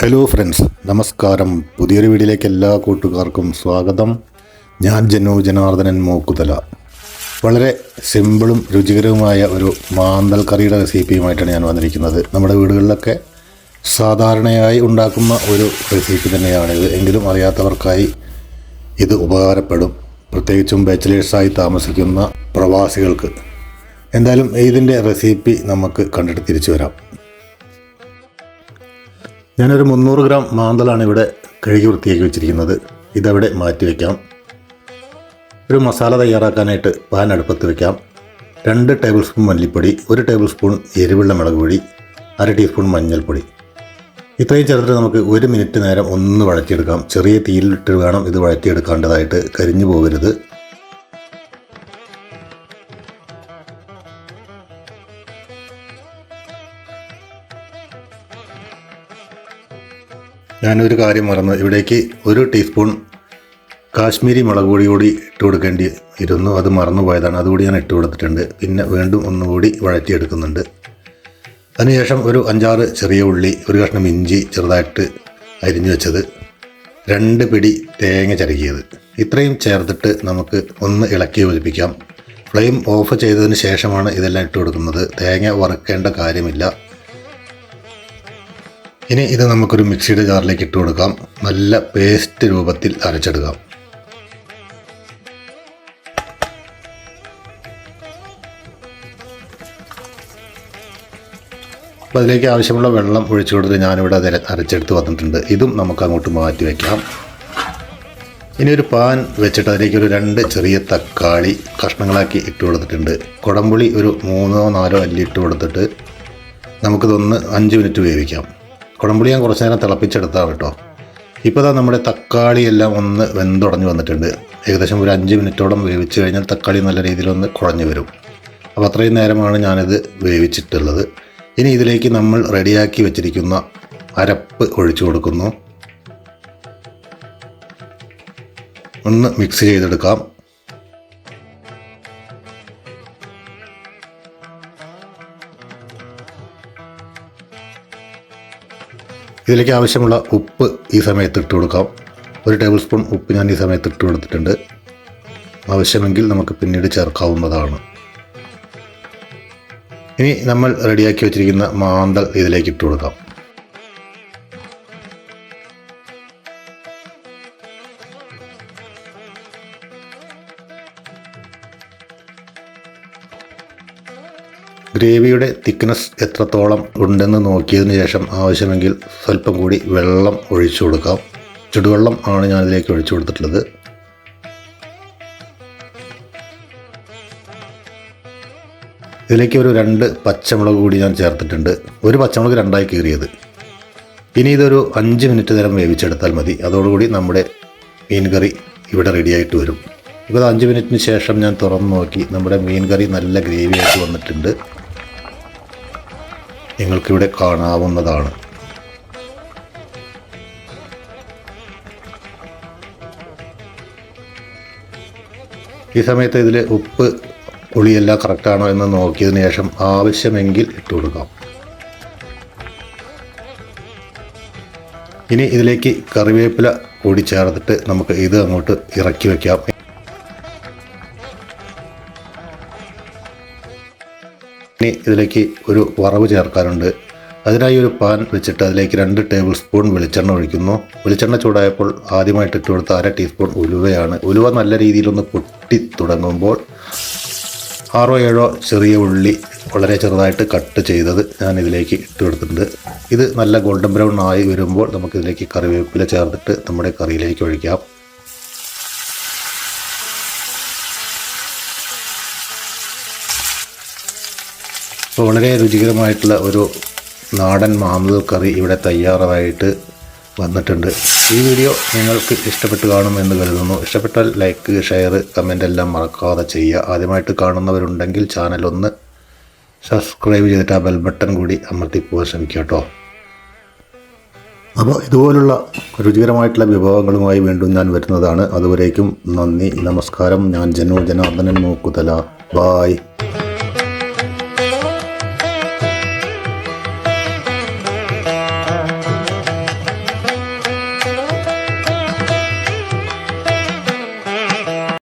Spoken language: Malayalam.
ഹലോ ഫ്രണ്ട്സ് നമസ്കാരം. പുതിയൊരു വീഡിയോയിലേക്ക് എല്ലാ കൂട്ടുകാർക്കും സ്വാഗതം. ഞാൻ ജനു ജനാർദ്ദനൻ മൂക്കുതല. വളരെ സിമ്പിളും രുചികരവുമായ ഒരു മാന്തൽ കറിയുടെ റെസിപ്പിയുമായിട്ടാണ് ഞാൻ വന്നിരിക്കുന്നത്. നമ്മുടെ വീടുകളിലൊക്കെ സാധാരണയായി ഉണ്ടാക്കുന്ന ഒരു റെസിപ്പി തന്നെയാണിത്. എങ്കിലും അറിയാത്തവർക്കായി ഇത് ഉപകാരപ്പെടും. പ്രത്യേകിച്ചും ബാച്ചിലേഴ്സായി താമസിക്കുന്ന പ്രവാസികൾക്ക്. എന്തായാലും ഇതിന്റെ റെസിപ്പി നമുക്ക് കണ്ടിട്ട് തിരിച്ചു വരാം. ഞാനൊരു മുന്നൂറ് ഗ്രാം മാന്തലാണ് ഇവിടെ കഴുകി വൃത്തിയാക്കി വെച്ചിരിക്കുന്നത്. ഇതവിടെ മാറ്റി വയ്ക്കാം ഒരു മസാല തയ്യാറാക്കാനായിട്ട് പാൻ അടുപ്പത്ത് വയ്ക്കാം രണ്ട് ടേബിൾ സ്പൂൺ മല്ലിപ്പൊടി ഒരു ടേബിൾ സ്പൂൺ എരിവുള്ള മുളക് പൊടി അര ടീസ്പൂൺ മഞ്ഞൾപ്പൊടി. ഇത്രയും ചേർത്തിട്ട് നമുക്ക് ഒരു മിനിറ്റ് നേരം ഒന്ന് വഴറ്റിയെടുക്കാം. ചെറിയ തീയിലിട്ട് വേണം ഇത് വഴറ്റിയെടുക്കേണ്ടതായിട്ട് കരിഞ്ഞു പോകരുത്. ഞാനൊരു കാര്യം മറന്നു ഇവിടേക്ക് ഒരു ടീസ്പൂൺ കാശ്മീരി മുളക് പൊടി കൂടി ഇട്ട് കൊടുക്കേണ്ടി ഇരുന്നു. അത് മറന്നു പോയതാണ്. അതുകൂടി ഞാൻ ഇട്ട് കൊടുത്തിട്ടുണ്ട്. പിന്നെ വീണ്ടും ഒന്നുകൂടി വഴറ്റിയെടുക്കുന്നുണ്ട്. അതിനുശേഷം ഒരു അഞ്ചാറ് ചെറിയ ഉള്ളി ഒരു കഷ്ണം ഇഞ്ചി ചെറുതായിട്ട് അരിഞ്ഞു വെച്ചത്. രണ്ട് പിടി തേങ്ങ ചരക്കിയത് ഇത്രയും ചേർത്തിട്ട് നമുക്ക് ഒന്ന് ഇളക്കി യോജിപ്പിക്കാം. ഫ്ലെയിം ഓഫ് ചെയ്തതിന് ശേഷമാണ് ഇതെല്ലാം ഇട്ട് കൊടുക്കുന്നത്. തേങ്ങ വറുക്കേണ്ട കാര്യമില്ല. ഇനി ഇത് നമുക്കൊരു മിക്സിയുടെ ജാറിലേക്ക് ഇട്ട് കൊടുക്കാം. നല്ല പേസ്റ്റ് രൂപത്തിൽ അരച്ചെടുക്കാം. അപ്പോൾ അതിലേക്ക് ആവശ്യമുള്ള വെള്ളം ഒഴിച്ചു കൊടുത്ത് ഞാനിവിടെ അത് അരച്ചെടുത്ത് വന്നിട്ടുണ്ട്. ഇതും നമുക്ക് അങ്ങോട്ട് മാറ്റി വയ്ക്കാം ഇനി ഒരു പാൻ വെച്ചിട്ട് അതിലേക്ക് ഒരു രണ്ട് ചെറിയ തക്കാളി കഷ്ണങ്ങളാക്കി ഇട്ട് കൊടുത്തിട്ടുണ്ട്. കുടംപുളി ഒരു മൂന്നോ നാലോ അല്ലി ഇട്ട് കൊടുത്തിട്ട് നമുക്കിതൊന്ന് അഞ്ച് മിനിറ്റ് വേവിക്കാം. കുടംപുളി ഞാൻ കുറച്ച് നേരം തിളപ്പിച്ചെടുത്താൽ കേട്ടോ. ഇപ്പോൾ ഇതാ നമ്മുടെ തക്കാളി എല്ലാം ഒന്ന് വെന്തുടഞ്ഞ് വന്നിട്ടുണ്ട്. ഏകദേശം ഒരു അഞ്ച് മിനിറ്റോളം വേവിച്ച് കഴിഞ്ഞാൽ തക്കാളി നല്ല രീതിയിലൊന്ന് കുഴഞ്ഞു വരും. അപ്പോൾ അത്രയും നേരമാണ് ഞാനിത് വേവിച്ചിട്ടുള്ളത്. ഇനി ഇതിലേക്ക് നമ്മൾ റെഡിയാക്കി വെച്ചിരിക്കുന്ന അരപ്പ് ഒഴിച്ചു കൊടുക്കുന്നു. ഒന്ന് മിക്സ് ചെയ്തെടുക്കാം. ഇതിലേക്ക് ആവശ്യമുള്ള ഉപ്പ് ഈ സമയത്ത് ഇട്ട് കൊടുക്കാം. ഒരു ടേബിൾ സ്പൂൺ ഉപ്പ് ഞാൻ ഈ സമയത്ത് ഇട്ട് കൊടുത്തിട്ടുണ്ട്. ആവശ്യമെങ്കിൽ നമുക്ക് പിന്നീട് ചേർക്കാവുന്നതാണ്. ഇനി നമ്മൾ റെഡിയാക്കി വെച്ചിരിക്കുന്ന മാന്തൽ ഇതിലേക്ക് ഇട്ട് കൊടുക്കാം. ഗ്രേവിയുടെ തിക്നെസ് എത്രത്തോളം ഉണ്ടെന്ന് നോക്കിയതിന് ശേഷം ആവശ്യമെങ്കിൽ സ്വല്പം കൂടി വെള്ളം ഒഴിച്ചു കൊടുക്കാം. ചുടുവെള്ളം ആണ് ഞാൻ ഇതിലേക്ക് ഒഴിച്ചു കൊടുത്തിട്ടുള്ളത്. ഇതിലേക്ക് ഒരു രണ്ട് പച്ചമുളക് കൂടി ഞാൻ ചേർത്തിട്ടുണ്ട്. ഒരു പച്ചമുളക് രണ്ടായി കീറിയത്. ഇനി ഇതൊരു അഞ്ച് മിനിറ്റ് നേരം വേവിച്ചെടുത്താൽ മതി. അതോടുകൂടി നമ്മുടെ മീൻ കറി ഇവിടെ റെഡിയായിട്ട് വരും. ഇപ്പോൾ അഞ്ച് മിനിറ്റിന് ശേഷം ഞാൻ തുറന്ന് നോക്കി നമ്മുടെ മീൻ കറി നല്ല ഗ്രേവി ആയിട്ട് വന്നിട്ടുണ്ട്. നിങ്ങൾക്കിവിടെ കാണാവുന്നതാണ്. ഈ സമയത്ത് ഇതിൽ ഉപ്പ് പുളിയെല്ലാം കറക്റ്റാണോ എന്ന് നോക്കിയതിന് ശേഷം ആവശ്യമെങ്കിൽ ഇട്ട് കൊടുക്കാം. ഇനി ഇതിലേക്ക് കറിവേപ്പില കൂടി ചേർത്തിട്ട് നമുക്ക് ഇത് അങ്ങോട്ട് ഇറക്കി വയ്ക്കാം ഇനി ഇതിലേക്ക് ഒരു വറവ് ചേർക്കാനുണ്ട് അതിനായി ഒരു പാൻ വെച്ചിട്ട് അതിലേക്ക് രണ്ട് ടേബിൾ സ്പൂൺ വെളിച്ചെണ്ണ ഒഴിക്കുന്നു. വെളിച്ചെണ്ണ ചൂടായപ്പോൾ ആദ്യമായിട്ട് ഇട്ട് കൊടുത്ത അര ടീസ്പൂൺ ഉലുവയാണ്. ഉലുവ നല്ല രീതിയിലൊന്ന് പൊട്ടി തുടങ്ങുമ്പോൾ ആറോ ഏഴോ ചെറിയ ഉള്ളി വളരെ ചെറുതായിട്ട് കട്ട് ചെയ്തത് ഞാൻ ഇതിലേക്ക് ഇട്ട് കൊടുത്തിട്ടുണ്ട്. ഇത് നല്ല ഗോൾഡൻ ബ്രൗൺ ആയി വരുമ്പോൾ നമുക്കിതിലേക്ക് കറിവേപ്പില ചേർത്തിട്ട് നമ്മുടെ കറിയിലേക്ക് ഒഴിക്കാം. അപ്പോൾ വളരെ രുചികരമായിട്ടുള്ള ഒരു നാടൻ മാമ്പൽ കറി ഇവിടെ തയ്യാറായിട്ട് വന്നിട്ടുണ്ട്. ഈ വീഡിയോ നിങ്ങൾക്ക് ഇഷ്ടപ്പെട്ട് കാണുമെന്ന് കരുതുന്നു. ഇഷ്ടപ്പെട്ടാൽ ലൈക്ക് ഷെയർ കമന്റ് എല്ലാം മറക്കാതെ ചെയ്യുക. ആദ്യമായിട്ട് കാണുന്നവരുണ്ടെങ്കിൽ ചാനൽ ഒന്ന് സബ്സ്ക്രൈബ് ചെയ്തിട്ട് ആ ബെൽ ബട്ടൺ കൂടി അമർത്തി പോകാൻ ശ്രമിക്കുക കേട്ടോ. അപ്പോൾ ഇതുപോലുള്ള രുചികരമായിട്ടുള്ള വിഭവങ്ങളുമായി വീണ്ടും ഞാൻ വരുന്നതാണ്. അതുവരേക്കും നന്ദി നമസ്കാരം. ഞാൻ ജനു ജനാർദ്ദനൻ മൂക്കുതല. ബായ്